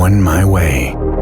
going my way.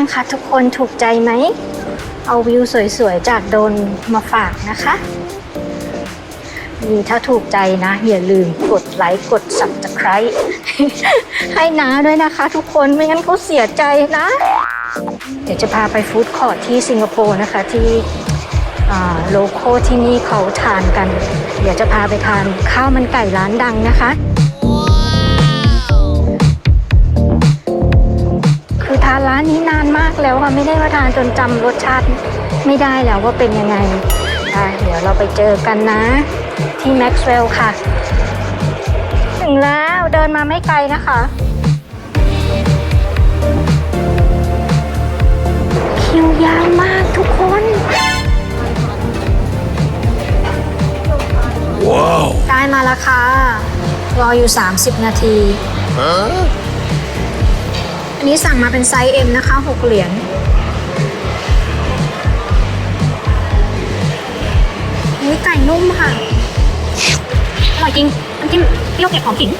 างคะทุกคนถูกใจไหม เอาวิวสวยๆ จากโดนมาฝากนะคะนี่ถ้าถูกใจนะ อย่าลืมกดไลค์กด subscribe ให้น้าด้วยนะคะทุกคนไม่งั้นเขาเสียใจนะ เดี๋ยวจะพาไปฟู้ดคอร์ทที่สิงคโปร์นะคะที่โลโก้ที่นี่เขาทานกัน เดี๋ยวจะพาไปทานข้าวมันไก่ร้านดังนะคะ คือทานร้านนี้นานมากแล้วค่ะไม่ได้มาทานจนจำรสชาติไม่ได้แล้วว่าเป็นยังไงอะเดี๋ยวเราไปเจอกันนะ ที่แม็กซ์เวลค่ะ ถึงแล้วเดินมาไม่ไกลนะคะคิวยาวมากทุกคน Whoa! ได้มาแล้วค่ะ รออยู่ 30 นาที อันนี้สั่งมาเป็นไซส์ M นะคะ 6 เหรียญอุ้ยไก่นุ่มค่ะ อร่อยจริงน้ำจิ้มเปรี้ยวเผ็ดหอมขิง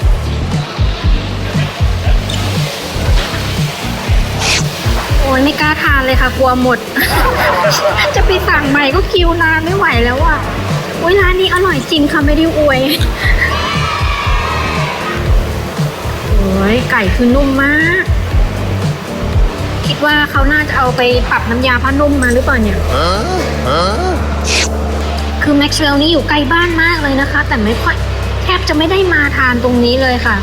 โอ้ยไม่กล้าทานเลยค่ะ กลัวหมด จะไปสั่งใหม่ก็คิวนานไม่ไหวแล้วอะโอ้ยร้านนี้อร่อยจริงค่ะไม่ได้อวยโอ้ยไก่คือนุ่มมาก คิดว่าเขาน่าจะเอาไปปรับน้ำยาผ้านุ่มมาหรือเปล่าเนี่ย คือแม็กซ์เวลนี่อยู่ใกล้บ้านมากเลยนะคะ แต่ไม่ค่อยแทบจะไม่ได้มาทานตรงนี้เลยค่ะ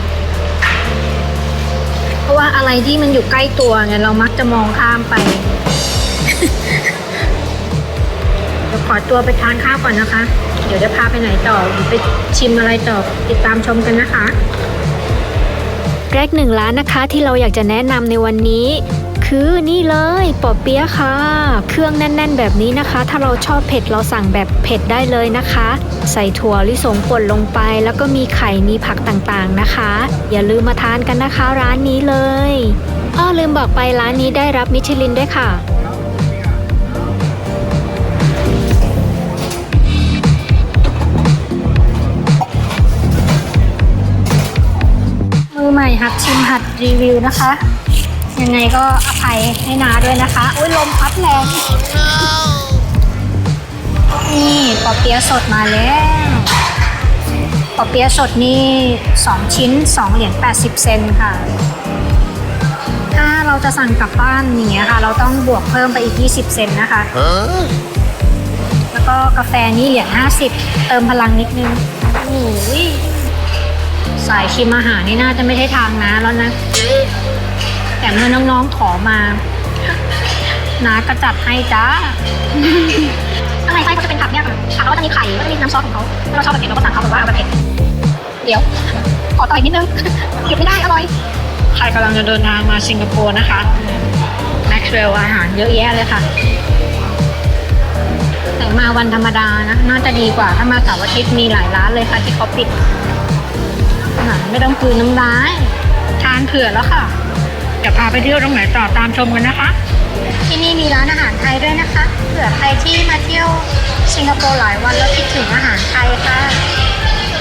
เพราะว่าอะไรที่มันอยู่ใกล้ตัวไงเรามักจะมองข้ามไปเดี๋ยวขอตัวไปทานข้าวก่อนนะคะ เดี๋ยวจะพาไปไหนต่อไปชิมอะไรต่อติดตามชมกันนะคะแรกหนึ่งร้านนะคะที่เราอยากจะแนะนำในวันนี้ คือนี่เลยปอเปี๊ยะค่ะ เครื่องแน่น ๆ แบบนี้นะคะ ถ้าเราชอบเผ็ดเราสั่งแบบเผ็ดได้เลยนะคะ ใส่ถั่วลิสงป่นลงไป แล้วก็มีไข่มีผักต่างๆนะคะ อย่าลืมมาทานกันนะคะร้านนี้เลยอ้อลืมบอกไปร้านนี้ได้รับมิชลินด้วยค่ะมือใหม่หัดชิมหัดรีวิวนะคะ ยังไงก็อภัยให้นาด้วยนะคะ อุ้ยลมพัดแรงนี่ปอเปี๊ยะสดมาแล้วปอเปี๊ยะสดนี่ 2 ชิ้น 2 เหรียญ80 เซนต์ค่ะ ถ้าเราจะสั่งกลับบ้านอย่างเงี้ยค่ะ เราต้องบวกเพิ่มไปอีก 20 เซนต์นะคะ แล้วก็กาแฟนี่เหรียญ50 เติมพลังนิดนึงโอ้ยสายชิมอาหารนี่น่าจะไม่ใช่ทางนะแล้วนะ แต่เมื่อน้องๆขอมาน้าก็จัดให้จ้าอะไรไส้เขาจะเป็นผักเนี่ยค่ะผักเขาจะมีไข่ก็จะมีน้ำซอสของเขาถ้าเราชอบแบบเผ็ดเราก็สั่งเขาแบบว่าเอาแบบเผ็ดเดี๋ยว ขอต่อยนิดนึงหยุดไม่ได้อร่อยใครกำลังจะเดินทางมาสิงคโปร์นะคะแม็กซ์เวลอาหารเยอะแยะเลยค่ะ แต่มาวันธรรมดานะน่าจะดีกว่าถ้ามาเสาร์อาทิตย์มีหลายร้านเลยค่ะที่เขาปิดอาหารไม่ต้องคืนน้ำร้าย ทานเผื่อแล้วค่ะจะ พาไปเที่ยวตรงไหนต่อตามชมกันนะคะ ที่นี่มีร้านอาหารไทยด้วยนะคะ เผื่อใครที่มาเที่ยวสิงคโปร์หลายวันแล้วคิดถึงอาหารไทยค่ะ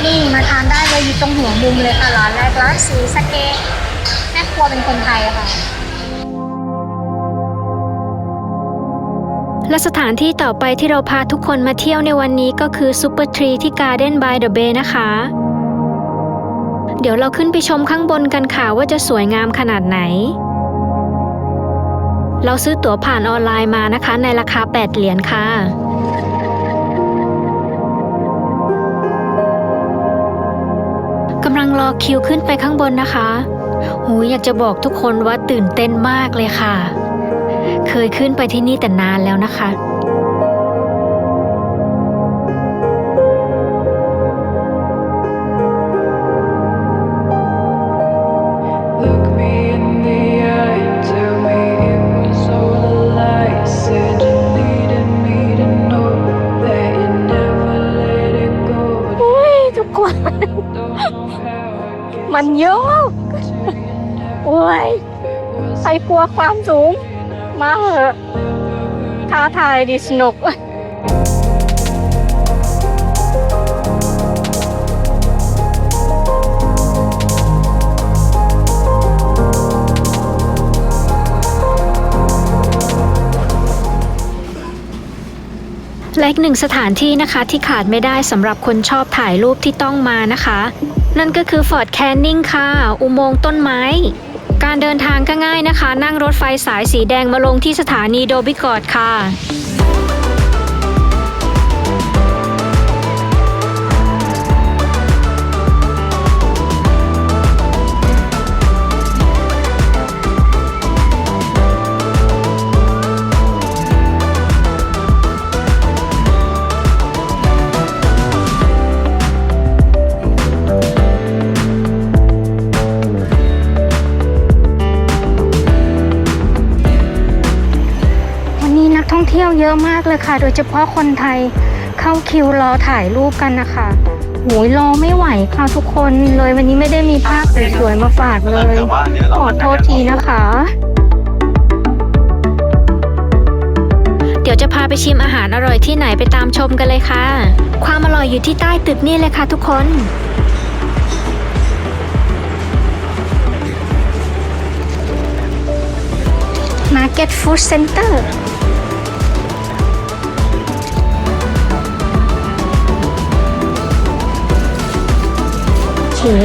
นี่มาทานได้เลยอยู่ตรงหัวมุมเลยค่ะร้านแรกร้านสีสะเกตแม่ครัวเป็นคนไทยค่ะและสถานที่ต่อไปที่เราพาทุกคนมาเที่ยวในวันนี้ก็คือซูเปอร์ทรีที่ Garden by the Bay นะคะ เดี๋ยวเราขึ้นไปชมข้างบนกันค่ะว่าจะสวยงามขนาดไหน เราซื้อตั๋วผ่านออนไลน์มานะคะ ในราคา 8 เหรียญค่ะกำลังรอคิวขึ้นไปข้างบนนะคะหูอยากจะบอกทุกคนว่าตื่นเต้นมากเลยค่ะ เคยขึ้นไปที่นี่แต่นานแล้วนะคะ มันเยอะ โอ้ย ใครกลัวความสูง มาเหอะท้าทายดิสนุก และอีกหนึ่งสถานที่นะคะที่ขาดไม่ได้สำหรับคนชอบถ่ายรูปที่ต้องมานะคะ นั่นก็คือฟอร์ดแคนนิงค่ะ อุโมงค์ต้นไม้ การเดินทางก็ง่ายนะคะ นั่งรถไฟสายสีแดงมาลงที่สถานีโดบิกอดค่ะ เยอะมากเลยค่ะ โดยเฉพาะคนไทยเข้าคิวรอถ่ายรูปกันนะคะโหยรอไม่ไหวค่ะทุกคนเลยวันนี้ไม่ได้มีภาพสวยๆมาฝากเลยขอโทษทีนะคะ เดี๋ยวจะพาไปชิมอาหารอร่อยที่ไหนไปตามชมกันเลยค่ะ ความอร่อยอยู่ที่ใต้ตึกนี่เลยค่ะทุกคน Market Food Center โอ้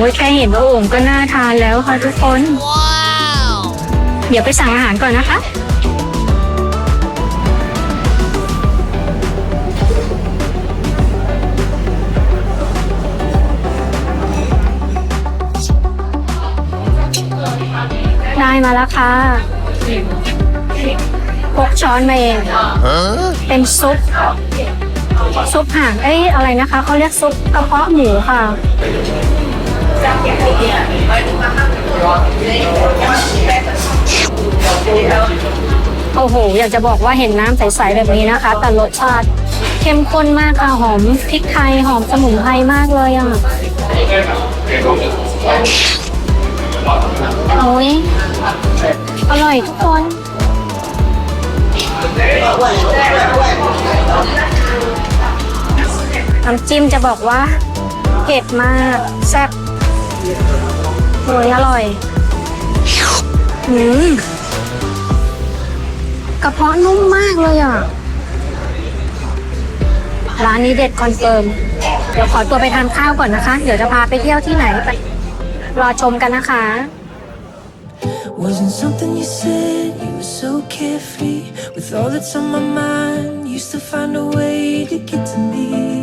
ยแค่เห็นโอ่งก็น่าทานแล้วค่ะทุกคนเดี๋ยวไปสั่งอาหารก่อนนะคะ ได้มาแล้วค่ะพกช้อนมาเอง เป็นซุป ซุปห่าง เอ้ยอะไรนะคะ เขาเรียกซุปกระเพาะหมูค่ะ โอ้โห อยากจะบอกว่าเห็นน้ำใสๆแบบนี้นะคะ แต่รสชาติเข้มข้นมากค่ะ หอมพริกไทย หอมสมุนไพรมากเลยอะโอ้ยอร่อยทุกคนน้ำจิ้มจะบอกว่าเผ็ดมาก แซ่บ โอ้ยอร่อยอืมกระเพาะนุ่มมากเลยอะ ร้านนี้เด็ดคอนเฟิร์ม เดี๋ยวขอตัวไปทานข้าวก่อนนะคะ เดี๋ยวจะพาไปเที่ยวที่ไหนไปรอชมกันนะคะ Wasn't something you said, you were so carefree. With all that's on my mind, you still find a way to get to me.